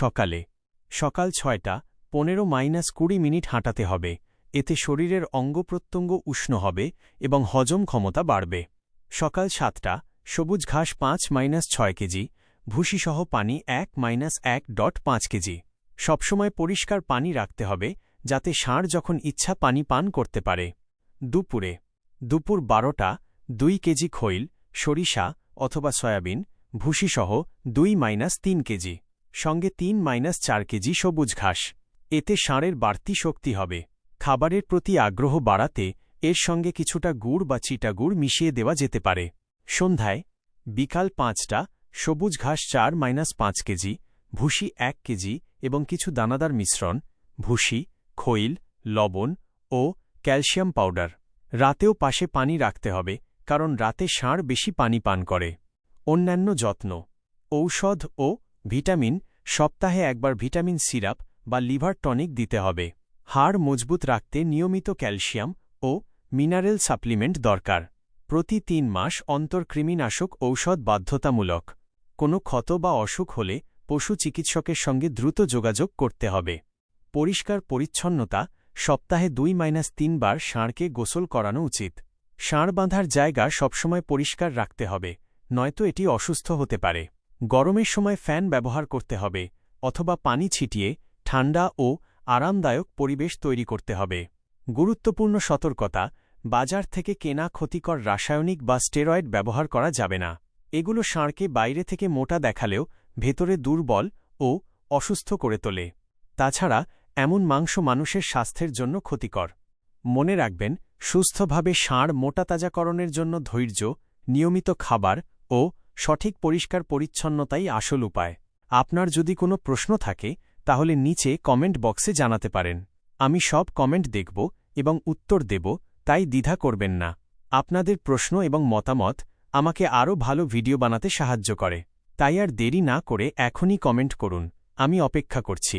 সকালে। সকাল ছয়টা, পনেরো মাইনাস কুড়ি মিনিট হাঁটাতে হবে। এতে শরীরের অঙ্গপ্রত্যঙ্গ উষ্ণ হবে এবং হজম ক্ষমতা বাড়বে। সকাল সাতটা, সবুজ ঘাস পাঁচ মাইনাস ছয় কেজি, ভুসিসহ পানি এক মাইনাস এক ডট পাঁচ কেজি। সবসময় পরিষ্কার পানি রাখতে হবে, যাতে ষাঁড় যখন ইচ্ছা পানি পান করতে পারে। দুপুরে, দুপুর বারোটা, দুই কেজি খৈল, সরিষা অথবা সয়াবিন, ভুসিসহ দুই মাইনাস তিন কেজি। সঙ্গে তিন মাইনাস চার কেজি সবুজ ঘাস। এতে ষাঁড়ের বাড়তি শক্তি হবে। খাবারের প্রতি আগ্রহ বাড়াতে এর সঙ্গে কিছুটা গুড় বা চিটা গুড় মিশিয়ে দেওয়া যেতে পারে। সন্ধ্যায়, বিকাল পাঁচটা, সবুজ ঘাস চার মাইনাস পাঁচ কেজি, ভুসি এক কেজি এবং কিছু দানাদার মিশ্রণ, ভুসি, খৈল, লবণ ও ক্যালসিয়াম পাউডার। রাতেও পাশে পানি রাখতে হবে, কারণ রাতে ষাঁড় বেশি পানি পান করে। অন্যান্য যত্ন, ঔষধ ও ভিটামিন, সপ্তাহে একবার ভিটামিন সিরাপ বা লিভার টনিক দিতে হবে। হাড় মজবুত রাখতে নিয়মিত ক্যালসিয়াম ও মিনারেল সাপ্লিমেন্ট দরকার। প্রতি তিন মাস অন্তর কৃমিনাশক ঔষধ বাধ্যতামূলক। কোনো ক্ষত বা অসুখ হলে পশু চিকিৎসকের সঙ্গে দ্রুত যোগাযোগ করতে হবে। পরিষ্কার পরিচ্ছন্নতা, সপ্তাহে দুই মাইনাস তিনবার ষাঁড়কে গোসল করানো উচিত। ষাঁড় বাঁধার জায়গা সবসময় পরিষ্কার রাখতে হবে, নয়তো এটি অসুস্থ হতে পারে। গরমের সময় ফ্যান ব্যবহার করতে হবে, অথবা পানি ছিটিয়ে ঠান্ডা ও আরামদায়ক পরিবেশ তৈরি করতে হবে। গুরুত্বপূর্ণ সতর্কতা, বাজার থেকে কেনা ক্ষতিকর রাসায়নিক বা স্টেরয়েড ব্যবহার করা যাবে না। এগুলো ষাঁড়কে বাইরে থেকে মোটা দেখালেও ভেতরে দুর্বল ও অসুস্থ করে তোলে। তাছাড়া, এমন মাংস মানুষের স্বাস্থ্যের জন্য ক্ষতিকর। মনে রাখবেন, সুস্থভাবে ষাঁড় মোটাতাজাকরণের জন্য ধৈর্য, নিয়মিত খাবার ও সঠিক পরিষ্কার পরিচ্ছন্নতাই আসল উপায়। আপনার যদি কোনো প্রশ্ন থাকে, তাহলে নিচে কমেন্ট বক্সে জানাতে পারেন। আমি সব কমেন্ট দেখব এবং উত্তর দেব, তাই দ্বিধা করবেন না। আপনাদের প্রশ্ন এবং মতামত আমাকে আরও ভালো ভিডিও বানাতে সাহায্য করে। তাই আর দেরি না করে এখনই কমেন্ট করুন। আমি অপেক্ষা করছি।